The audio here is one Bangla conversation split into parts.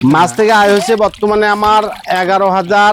মাছ থেকে আয় হয়েছে বর্তমানে আমার এগারো হাজার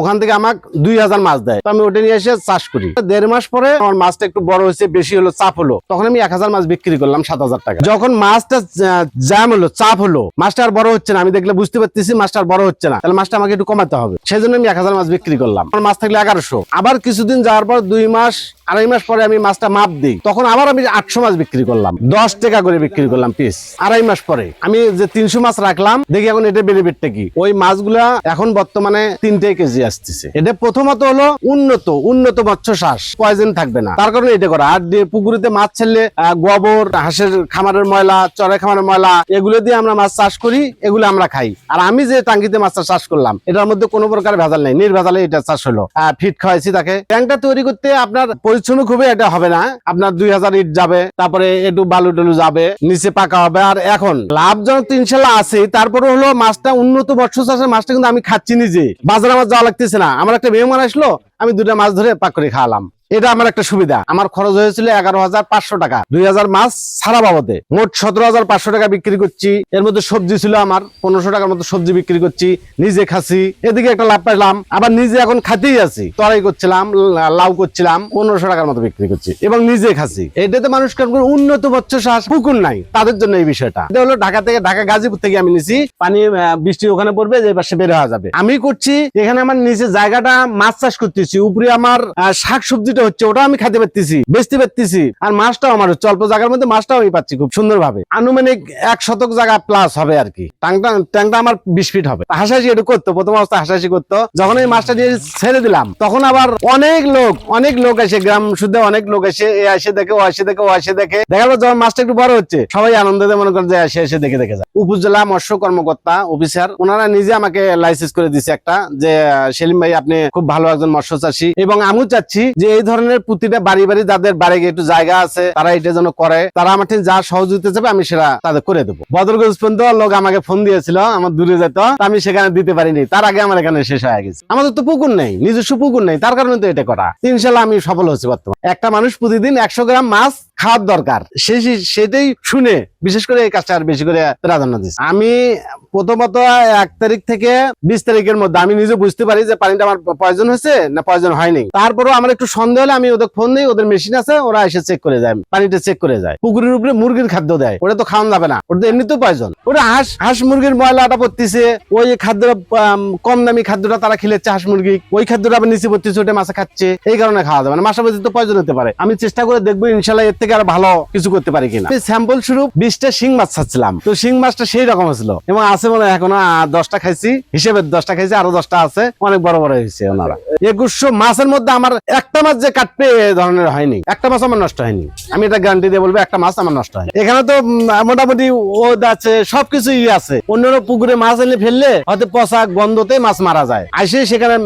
ওখান থেকে আমাকে দুই হাজার মাছ দেয়। আমি ওটা নিয়ে এসে চাষ করি। দেড় মাস পরে আমার মাছটা একটু বড় হয়েছে, বেশি হলো, চাপ হলো। তখন আমি এক হাজার মাছ বিক্রি করলাম সাত হাজার টাকা। যখন মাছটা জ্যাম হলো, চাপ হলো, মাছটা আর বড় হচ্ছে না। আমি দেখলে বুঝতে পারতেছি মাছটা আর বড় হচ্ছে না। তাহলে মাছটা আমাকে একটু কমাতে হবে। সেই জন্য আমি এক হাজার মাছ বিক্রি করলাম। আমার মাছ থাকলে এগারোশো। আবার কিছুদিন যাওয়ার পর দুই মাস, আড়াই মাস পরে আমি মাছটা মাপ দিই। তখন আবার আমি আটশো মাছ বিক্রি করলাম। দশ টাকা করে বিক্রি করলাম পিস আড়াই মাস পরে। আমি যে তিনশো মাছ রাখলাম, দেখি এখন এটা বেনিফিটটা কি? ওই মাছগুলা এখন বর্তমানে তিনটে কেজি আসতেছে। এটা প্রথমত হলো উন্নত উন্নত মৎস্য চাষ পয়জন থাকবে না। তার কারণে এটা করা। আর পুকুরিতে মাছ আহ, গোবর হাঁসের খামারের ময়লা চড়াই খামারের ময়লা এগুলো দিয়ে আমরা মাছ চাষ করি এগুলো আমরা খাই। আর আমি যে টাঙ্গিতে মাছটা চাষ করলাম এটার মধ্যে কোনো প্রকার ভেজাল নেই। নির্ভেজালে এটা চাষ হলো। ফিট খাওয়াইছি তাকে। ট্যাঙ্কটা তৈরি করতে আপনার পরিচ্ছন্ন খুবই এটা হবে না। আপনার দুই হাজার ইট যাবে তারপরে একটু বালু টালু যাবে নিচে পাকা হবে। আর এখন লাভজনক তো ইনশাল্লাহ আছে তারপরে হলো মাছটা উন্নত মৎস্য চাষের মাছটা কিন্তু আমি খাচ্ছি নিজে। বাজারে আমার যাওয়া লাগতেছে না। আমার একটা মেহমান আসলো আমি দুটা মাছ ধরে পাক করে খাওয়ালাম। এটা আমার একটা সুবিধা। আমার খরচ হয়েছিল এগারো হাজার পাঁচশো টাকা। দুই হাজার মাছ সারা বাবদে। মোট সতেরো হাজার পাঁচশো টাকা বিক্রি করছি। এর মধ্যে সবজি ছিল আমার। পনেরোশো টাকার মতো সবজি বিক্রি করছি। নিজে খাসি এদিকে একটা লাভ পাইলাম। আবার নিজে এখন খাতেই আছি। তরাই করছিলাম, লাউ করছিলাম, পনেরোশো টাকার মতো বিক্রি করছি এবং নিজে খাসি এটাতে মানুষ কারণ করে উন্নত চাষ পুকুর নাই। তাদের জন্য এই বিষয়টা। এটা হলো ঢাকা থেকে ঢাকা গাজীপুর থেকে আমি নিছি। পানি বৃষ্টি ওখানে পড়বে, যে পাশে বের হওয়া যাবে। আমি করছি, এখানে আমার নিচে জায়গাটা মাছ চাষ করতেছি। উপরে আমার শাক সবজিটা হচ্ছে ওটা আমি খাইতে পারতেছি, বেচতে পারতেছি। আর মাছটাও আমার হচ্ছে, অল্প জায়গার মধ্যে মাছটাও আমি পাচ্ছি খুব সুন্দর ভাবে আনুমানিক এক শতক জায়গা প্লাস হবে আর কি। ট্যাংটা ট্যাংটা আমার বিশ ফিট হবে। হাসাহাসি একটু করতো, প্রথম অবস্থা হাসাহাসি করতো। যখন এই মাছটা দিয়ে ছেড়ে দিলাম, তখন আবার অনেক লোক অনেক লোক এসে, গ্রাম শুদ্ধ অনেক লোক এসে, এ এসে দেখে, ও এসে দেখে, ও এসে দেখে। দেখা গেলো যখন মাছটা একটু বড় হচ্ছে, সবাই আনন্দে মনে করেন যে এসে এসে দেখে দেখে যায়। উপজেলা মৎস্য কর্মকর্তা অফিসার ওনারা নিজে আমাকে লাইসেন্স করে দিছে একটা, যে সেলিম ভাই আপনি খুব ভালো একজন মৎস্য চাষী। এবং আমিও চাচ্ছি যে এই ধরনের প্রতিটা বাড়ি বাড়ি যাদের বাড়ি একটু জায়গা আছে, তারা এটা যেন করে, তারা আমার ঠিক যা সহযোগিতা যাবে আমি সেটা তাদের করে দেবো। বদরগঞ্জ পর্যন্ত লোক আমাকে ফোন দিয়েছিল, আমার দূরে যেত আমি সেখানে দিতে পারিনি। তার আগে আমার এখানে শেষ হয়ে গেছে। আমাদের তো পুকুর নেই, নিজস্ব পুকুর নেই, তার কারণে তো এটা করা। ইনশাল্লাহ আমি সফল হচ্ছি বর্তমানে। একটা মানুষ প্রতিদিন একশো গ্রাম মাছ খাওয়ার দরকার। সে সেটাই শুনে বিশেষ করে এই কাজটা আর বেশি করে প্রাধান্য দিচ্ছি। আমি প্রথমত এক তারিখ থেকে বিশ তারিখের মধ্যে আমি নিজে বুঝতে পারি যে পানিটা আমার প্রয়োজন হয়েছে না প্রয়োজন হয়নি। তারপরেও আমার একটু সন্দেহ হলে আমি ওদের ফোন দিই, ওদের মেশিন আছে, ওরা এসে চেক করে যায় পানিটা চেক করে যায়। পুকুরের উপরে মুরগির খাদ্য দেয়, ওটা তো খাওয়ানো যাবে না, ওটা তো এমনিতেও প্রয়োজন ওটা হাঁস হাঁস মুরগির ময়লাটা পড়তেছে, ওই খাদ্য কম দামি খাদ্যটা তারা খেলেছে হাঁস মুরগি, ওই খাদ্যটা আবার নিচে পড়তেছে, ওটা মাছে খাচ্ছে, এই কারণে খাওয়া যাবে না। মাসা তো প্রয়োজন হতে পারে। আমি চেষ্টা করে দেখব, ইনশাল্লাহ এর থেকে আর ভালো কিছু করতে পারি কিনা। স্যাম্পল স্বরূপ বিশটা শিং মাছ খাচ্ছিলাম তো শিং মাছটা সেই রকম ছিল এবং আছে মনে হয় এখনও দশটা খাইছি হিসেবে দশটা খাইছি আরও দশটা আছে অনেক বড় বড় হয়েছে ওনারা। একুশশো মাছের মধ্যে আমার একটা মাছ যে কাটবে ধরনের হয়নি। একটা মাছ আমার নষ্ট হয়নি। আমি এটা গ্যারান্টি দিয়ে বলব, একটা মাছ আমার নষ্ট হয়নি। এখানে তো মোটামুটি ওদ আছে সবকিছুই আছে। অন্যান্য পুকুরে মাছ এনে ফেললে হয়তো পচা গন্ধতে মাছ মারা যায়। আসে সেখানে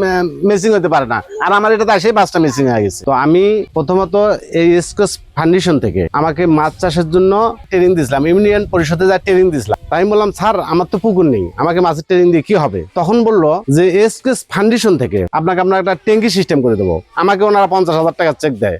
মেসিং হতে পারে না। আর আমার এটাতে আসে মাছটা মেসিং হয়ে গেছে। তো আমি প্রথমত এই স্কোচ ফাউন্ডেশন থেকে আমাকে মাছ চাষের জন্য ট্রেনিং দিয়েছিলাম ইউনিয়ন পরিষদে যা ট্রেনিং দিয়েছিলাম তাই বললাম, স্যার, আমার তো পুকুর নেই। আমাকে মাছের ট্রেনিং দিয়ে কি হবে? তখন বলল যে এসকেস ফাউন্ডেশন থেকে আপনাকে আমরা একটা ট্যাঙ্কি সিস্টেম করে দেবো। আমাকে ওনারা পঞ্চাশ হাজার টাকা চেক দেয়।